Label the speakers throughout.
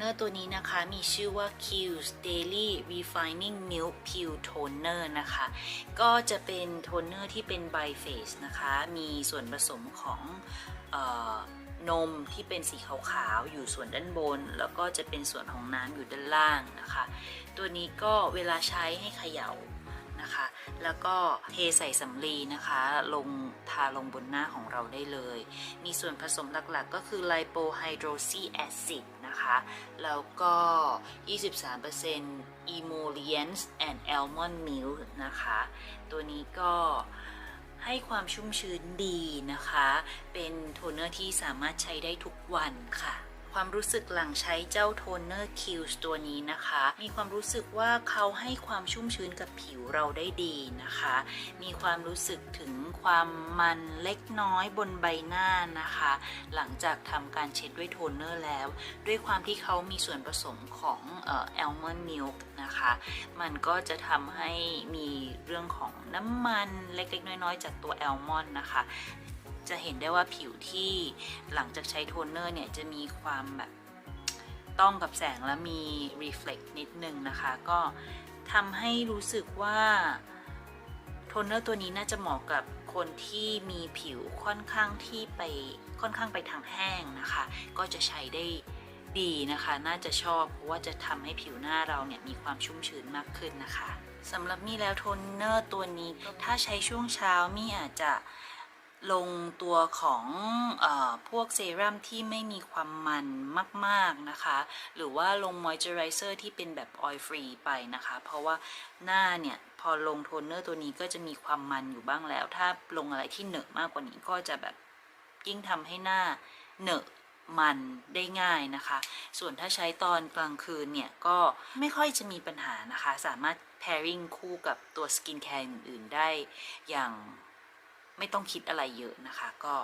Speaker 1: เนอร์ตัวนี้นะคะ มีชื่อว่า Q's Daily Refining Milk Peel Toner นะคะ ก็จะเป็นโทนเนอร์ที่เป็น by face นะคะ มีส่วนผสมของออนมที่เป็นสีขาวๆ อยู่ส่วนด้านบน แล้วก็จะเป็นส่วนของน้ำอยู่ด้านล่างนะคะ ตัวนี้ก็เวลาใช้ให้เขย่านะคะ แล้วก็เทใส่สำลีนะคะ ลงทาลงบนหน้าของเราได้เลย มีส่วนผสมหลักๆ ก็คือ lipohydroxy acid นะคะ แล้วก็ 23% emollients and almond milk นะคะ ตัวนี้ก็ให้ความชุ่มชื้นดีนะคะ เป็นโทนเนอร์ที่สามารถใช้ได้ทุกวันค่ะ ความรู้สึกหลังใช้เจ้าโทนเนอร์คิวส์ตัวนี้นะคะ มีความรู้สึกว่าเขาให้ความชุ่มชื้นกับผิวเราได้ดีนะคะ มีความรู้สึกถึงความมันเล็กน้อยบนใบหน้านะคะ หลังจากทำการเช็ดด้วยโทนเนอร์แล้ว ด้วยความที่เขามีส่วนผสมของเอลมอนด์มิลค์นะคะ มันก็จะทำให้มีเรื่องของน้ำมันเล็กๆ น้อยๆ จากตัวแอลมอนด์นะคะ จะเห็นได้ว่าผิวที่หลังจากใช้โทนเนอร์เนี่ยจะมีความแบบต้องกับแสงและมี reflect นิดนึงนะคะ ก็ทำให้รู้สึกว่าโทนเนอร์ตัวนี้น่าจะเหมาะกับคนที่มีผิวค่อนข้างที่ไปค่อนข้างไปทางแห้งนะคะ ก็จะใช้ได้ดีนะคะ น่าจะชอบเพราะว่าจะทำให้ผิวหน้าเราเนี่ยมีความชุ่มชื้นมากขึ้นนะคะสำหรับมี่แล้วโทนเนอร์ตัวนี้ถ้าใช้ช่วงเช้ามี่อาจจะ ลงตัวของออพวกเซรั่มที่ไม่มีความมันมากๆนะคะ หรือว่าลงมอยเจอไรเซอร์ที่เป็นแบบออยล์ฟรีไปนะคะ เพราะว่าหน้าเนี่ย พอลงโทนเนอร์ตัวนี้ก็จะมีความมันอยู่บ้างแล้ว ถ้าลงอะไรที่เหนอะมากกว่านี้ก็จะแบบยิ่งทำให้หน้าเหนอะมันได้ง่ายนะคะ ส่วนถ้าใช้ตอนกลางคืนเนี่ย ก็ไม่ค่อยจะมีปัญหานะคะ สามารถ pairing คู่กับตัวสกินแคร์อื่นๆได้อย่าง ไม่ต้องคิดอะไรเยอะนะคะ ก็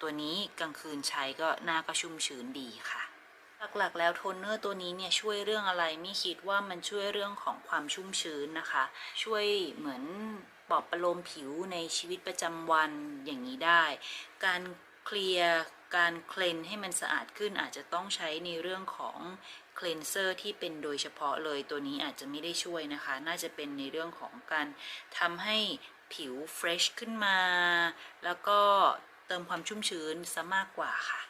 Speaker 1: ตัวนี้กลางคืนใช้ก็หน้าก็ชุ่มชื้นดีค่ะ หลักๆ แล้วโทนเนอร์ตัวนี้เนี่ยช่วยเรื่องอะไรไม่คิดว่ามันช่วยเรื่องของความชุ่มชื้นนะคะ ช่วยเหมือนปลอบประโลมผิวในชีวิตประจำวันอย่างนี้ได้ การเคลียร์การเคลนให้มันสะอาดขึ้นอาจจะต้องใช้ในเรื่องของเคลนเซอร์ที่เป็นโดยเฉพาะเลยตัวนี้อาจจะไม่ได้ช่วยนะคะ น่าจะเป็นในเรื่องของการทำให้ ผิวเฟรชขึ้นมา แล้วก็เติมความชุ่มชื้นซะมากกว่าค่ะ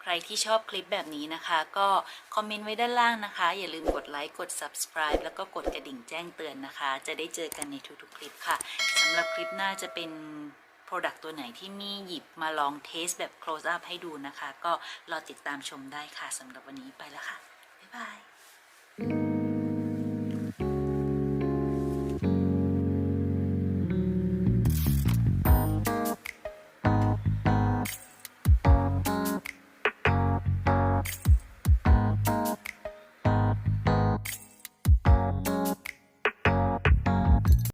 Speaker 1: ใครที่ชอบคลิปแบบนี้นะคะ ก็คอมเมนต์ไว้ด้านล่างนะคะ อย่าลืมกดไลค์ กด subscribe แล้วก็กดกระดิ่งแจ้งเตือนนะคะ จะได้เจอกันในทุกๆคลิปค่ะสำหรับคลิปหน้าจะเป็น Product ตัวไหนที่มี่หยิบมาลองเทสแบบ close up ให้ดูนะคะ ก็รอติดตามชมได้ค่ะสำหรับวันนี้ไปแล้วค่ะ บ๊ายบาย